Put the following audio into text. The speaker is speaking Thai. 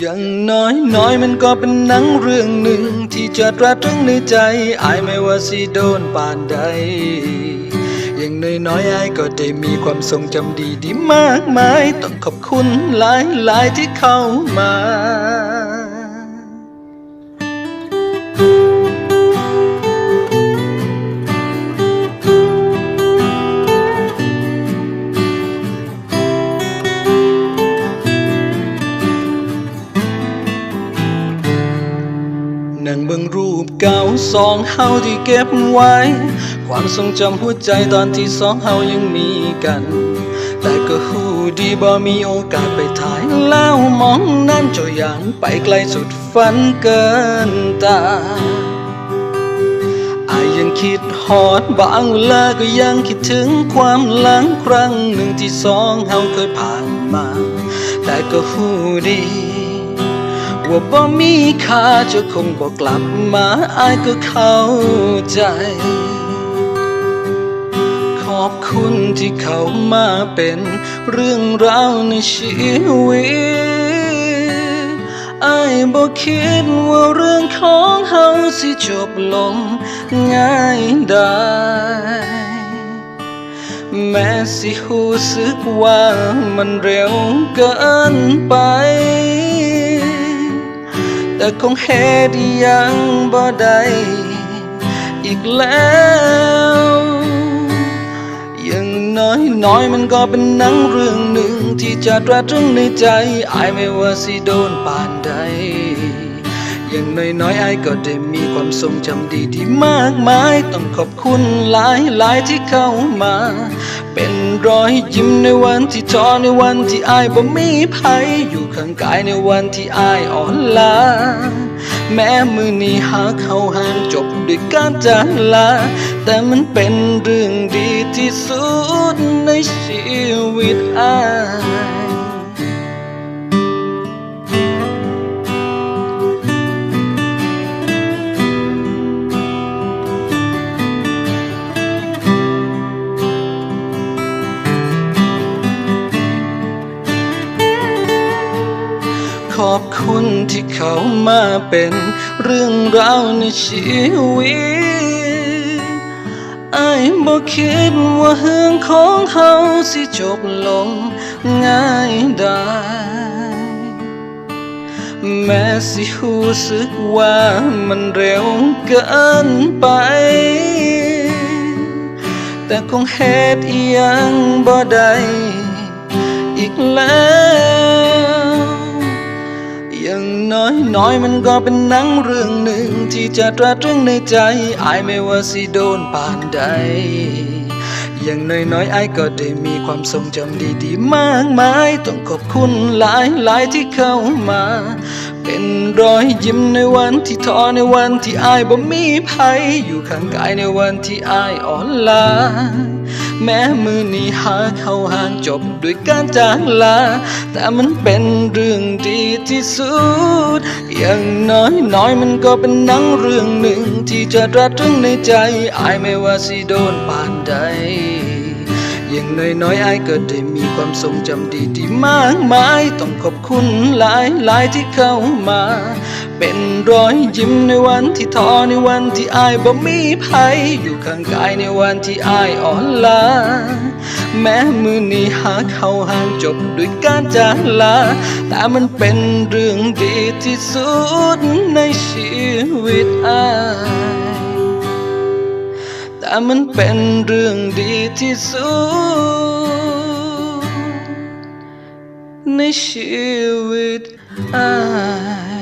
อย่างน้อยน้อยมันก็เป็นหนังเรื่องหนึ่ง ที่จะตราตรึงในใจอายไม่ว่าสิโดนปานใด อย่างน้อยน้อยอายก็ได้มีความทรงจำดีดีมากมาย ต้องขอบคุณหลายหลายที่เข้ามา นั่งเบิ่งรูปเก่าสองเฮาที่เก็บไว้ ความทรงจำหัวใจตอนที่สองเฮายังมีกัน แต่ก็หูดีบ่มีโอกาสไปถ่ายแล้วมองนั้นเจ้ายังไปไกลสุดฝันเกินตาอายยังคิดฮอดบางเวลาก็ยังคิดถึงความหลังครั้งหนึ่งที่สองเฮาเคยผ่านมา แต่ก็หูดี ว่าบ่มีค่าจะคงบ่กลับมาอายก็เข้าใจ ขอบคุณที่เข้ามาเป็นเรื่องราวในชีวิตอายบ่คิดว่าเรื่องของเฮาสิจบลงง่ายได้แม้สิหูสึกว่ามันเร็วเกินไป แต่คงเหตุยังบ่ได้อีกแล้ว อย่างน้อยน้อยมันก็เป็นหนังเรื่องหนึ่ง ที่จะตราตรึงในใจอายไม่ว่าสิโดนปานใด อย่างน้อยน้อยๆอายก็ได้มีความทรงจำดีที่มากมาย ต้องขอบคุณหลายหลายๆที่เข้ามา เป็นรอยยิ้มในวันที่ท้อในวันที่อายบ่มีภัยอยู่ข้างกายในวันที่อายอ่อนล้าแม้มือนี้หาเขาห่างจบด้วยการจากลา แต่มันเป็นเรื่องดีที่สุดในชีวิตอาย อบคุณที่เขามาเป็นเรื่องราวในชีวิตไอ้ายบ่คิดว่าเรื่องของเฮาสิจบลงง่ายได้แม้สิหูสึกว่ามันเร็วเกินไป แต่คงเหตุยังบ่ได้อีกแล้ว น้อยมันก็เป็นหนังเรื่องหนึ่ง ที่จะตราตรึงในใจอายไม่ว่าสิโดนปานใด อย่างน้อยน้อยอายก็ได้มีความทรงจำดีๆ มากมาย ต้องขอบคุณหลายหลายที่เข้ามา เป็นรอยยิ้มในวันที่ท้อในวันที่อายบ่มีภัยอยู่ข้างกายในวันที่อายอ่อนล้า แม้มือนี้หาเขาห่างจบด้วยการจากลา แต่มันเป็นเรื่องดีที่สุด อย่างน้อยน้อยมันก็เป็นหนังเรื่องหนึ่ง ที่จะตราตรึงในใจอายไม่ว่าสิโดนปานใด อย่างน้อยน้อยอายก็ได้มีความทรงจำดีที่มากมาย ต้องขอบคุณหลายหลายๆที่เข้ามา เป็นรอยยิ้มในวันที่ท้อในวันที่อายบ่มีภัยอยู่ข้างกายในวันที่อายอ่อนล้าแม้มือนี้หาเขาห่างจบด้วยการจากลา แต่มันเป็นเรื่องดีที่สุดในชีวิตอาย มันเป็นเรื่องดีที่สุด ในชีวิตอาย